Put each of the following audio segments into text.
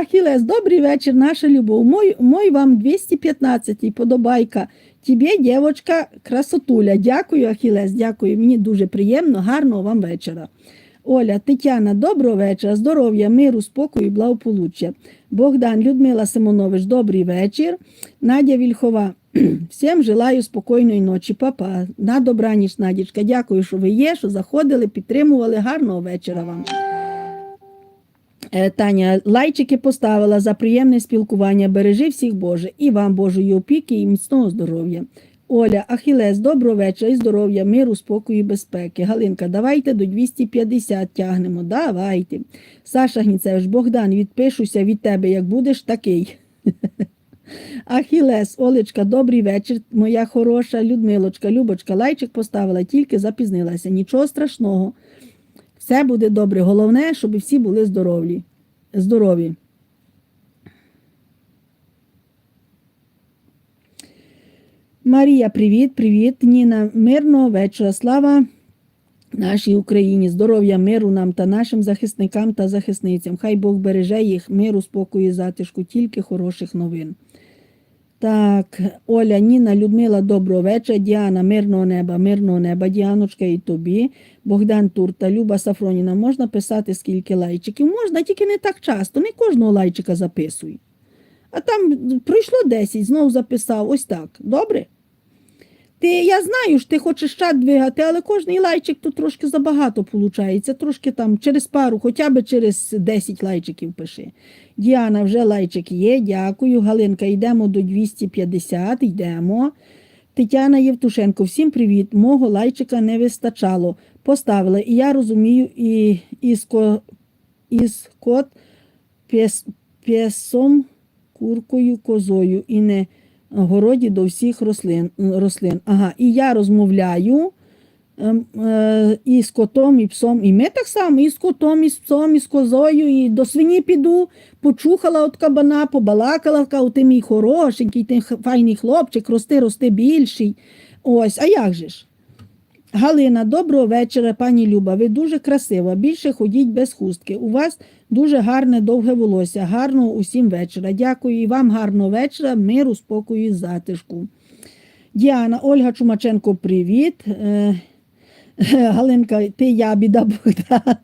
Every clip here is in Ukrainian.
Ахілес, добрий вечір, наша любов. Мой, мой вам 215 подобайка. Тебе, дівчинка, красотуля. Дякую, Ахілес, дякую. Мені дуже приємно, гарного вам вечора. Оля, Тетяна, доброго вечора, здоров'я, миру, спокою, благополуччя. Богдан, Людмила Симонович, добрий вечір. Надя Вільхова, всім желаю спокійної ночі. Папа, на добраніч, Надічка. Дякую, що ви є, що заходили, підтримували. Гарного вечора вам. Е, Таня, лайчики поставила за приємне спілкування. Бережи всіх Боже, і вам Божої опіки і міцного здоров'я. Оля, Ахілес, доброго вечора і здоров'я, миру, спокою і безпеки. Галинка, давайте до 250 тягнемо. Давайте. Саша Гніцевич, Богдан, відпишуся від тебе, як будеш такий. Ахілес, Олечка, добрий вечір, моя хороша Людмилочка, Любочка, лайчик поставила, тільки запізнилася. Нічого страшного. Все буде добре. Головне, щоб всі були здорові. Здорові. Марія, привіт, привіт. Ніна, мирного вечора. Слава нашій Україні, здоров'я, миру нам та нашим захисникам та захисницям. Хай Бог береже їх, миру, спокою, і затишку, тільки хороших новин. Так, Оля, Ніна, Людмила, доброго вечора. Діана, мирного неба, мирного неба, Діаночка і тобі. Богдан Турта, Люба Сафроніна, можна писати скільки лайчиків? Можна, тільки не так часто, не кожного лайчика записуй. А там пройшло 10, знову записав. Ось так. Добре? Ти, я знаю, що ти хочеш чат двигати, але кожний лайчик тут трошки забагато виходить. Трошки там через пару, хоча б через 10 лайчиків пиши. Діана, вже лайчик є, дякую. Галинка, йдемо до 250, йдемо. Тетяна Євтушенко, всім привіт. Мого лайчика не вистачало. Поставила. І я розумію, і із, ко, із кот пес, куркою, козою і не городі до всіх рослин. рослин. Ага, і я розмовляю ем, е, і з котом, і псом. І ми так само, і з котом, і з псом, і з козою, і до свині піду, почухала от кабана, побалакала, кажу, ти мій хорошенький, ти файний хлопчик, рости, рости більший. Ось, а як же ж? Галина, доброго вечора, пані Люба. Ви дуже красива. Більше ходіть без хустки. У вас дуже гарне довге волосся. Гарного усім вечора. Дякую і вам гарного вечора, миру, спокою і затишку. Діана, Ольга Чумаченко, привіт. Е, Галинка, ти я біда Богдан.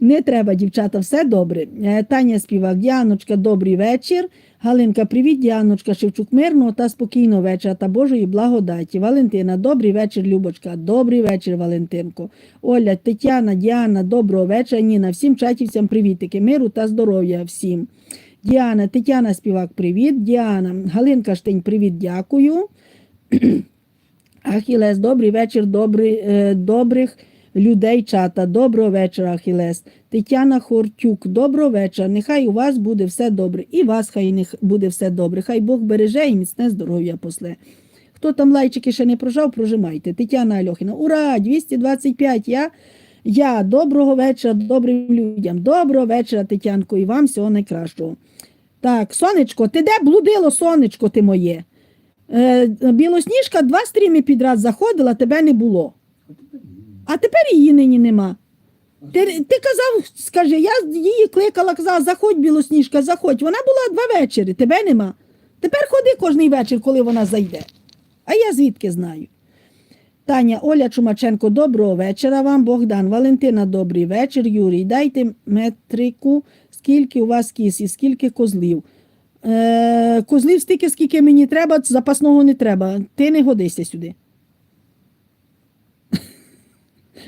Не треба, дівчата, все добре. Е, Таня співак, Діаночка, добрий вечір. Галинка, привіт, Діаночка, Шевчук, мирного та спокійного вечора та Божої благодаті. Валентина, добрий вечір, Любочка, добрий вечір, Валентинко. Оля, Тетяна, Діана, доброго вечора. Ніна, всім чатівцям привітики, миру та здоров'я всім. Діана, Тетяна співак, привіт. Діана, Галинка Штень, привіт, дякую. Ахілес, добрий вечір, добрий, е, добрих людей чата. Доброго вечора, Ахілес. Тетяна Хортюк, доброго вечора. Нехай у вас буде все добре. І вас хай буде все добре. Хай Бог береже і міцне здоров'я после. Хто там лайчики ще не прожав, прожимайте. Тетяна Альохіна, ура! 225. Я, я доброго вечора, добрим людям. Доброго вечора, Тетянко, і вам всього найкращого. Так, сонечко, ти де блудило, сонечко ти моє? Е, Білосніжка два стріми підряд заходила, тебе не було. А тепер її нині нема. Ти, ти казав, скажи, я її кликала, казала, заходь, білосніжка, заходь. Вона була два вечори, тебе нема. Тепер ходи кожний вечір, коли вона зайде. А я звідки знаю? Таня, Оля Чумаченко, доброго вечора вам. Богдан, Валентина, добрий вечір. Юрій, дайте метрику, скільки у вас кіз і скільки козлів. Е, козлів стільки, скільки мені треба, запасного не треба. Ти не годишся сюди.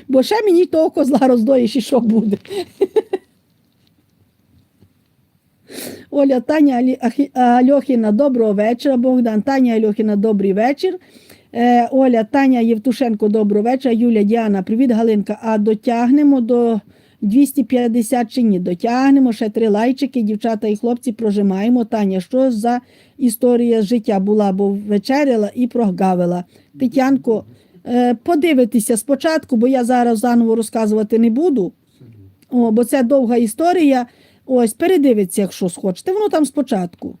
Бо ще мені того козла роздоїш і що буде. Оля, Таня Альохіна, доброго вечора. Богдан, Таня Альохіна, добрий вечір. Е, Оля, Таня Євтушенко, доброго вечора. Юля, Діана, привіт, Галинка. А дотягнемо до 250 чи ні? Дотягнемо ще три лайчики, дівчата і хлопці прожимаємо. Таня, що за історія життя була, бо вечеряла і прогавила. Тетянко, подивитися спочатку, бо я зараз заново розказувати не буду. О, бо це довга історія. Ось, передивіться, якщо схочете. Воно там спочатку.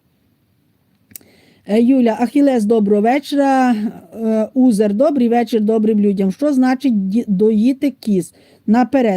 Е, Юля, Ахілес, доброго вечора. Е, Узер, добрий вечір добрим людям. Що значить доїти кіз? Наперед.